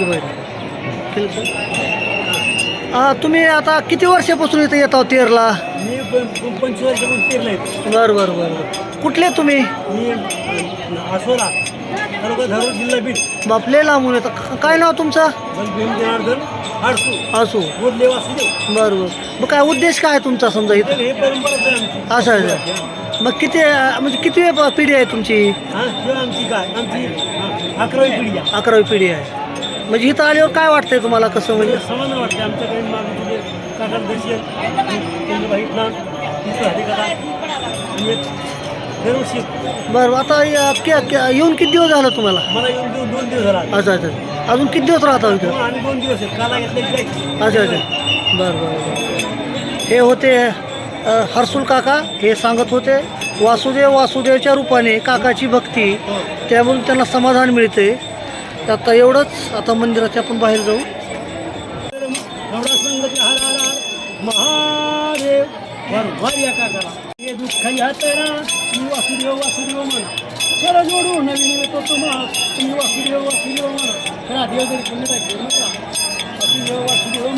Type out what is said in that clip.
Sir हा, तुम्ही आता किती वर्षापासून इथे येत आहो तेरला? मी पंचवीस वर्षापासून पेरला येतो. बरं बरं बरं. बरं कुठले तुम्ही? मी आसोला तालुका धारूर जिल्हा बीड. बापले लांबून येतं काय नाव तुमचं? असू बरं बरं. मग काय उद्देश काय आहे तुमचा समजा इथं? हे असं आहे? मग किती म्हणजे किती पिढी आहे तुमची? अकरावी पिढी आहे. अकरावी पिढी आहे. म्हणजे इथं आल्यावर काय वाटतंय तुम्हाला कसं म्हणजे? समान वाटते आमच्याकडे मागे तुझे काका. दरवर्षी बरं आता या- के- के- येऊन किती दिवस झालं तुम्हाला? मला येऊन दोन दोन दिवस झाला. अच्छा अच्छा. अजून किती दिवस राहता इथं? आणि दोन दिवस आहेत. काला घेतले अच्छा अच्छा. बरं बरं बरं. हे होते अ, हर्सुल काका. हे सांगत होते वासुदेव वासुदेवच्या रूपाने काकाची भक्ती त्यामधून त्यांना समाधान मिळते तर आता एवढंच आता मंदिराच्या आपण बाहेर जाऊ एवढा महादेव या हे दुःख यात्रा मी वासुदेव वासुदेव म्हणा चला जोडू नवीन येतो तुम्हाला तुम्ही वासुदेव वासुदेव म्हणा चला जरी पुण्य काय वासुदेव वासुदेव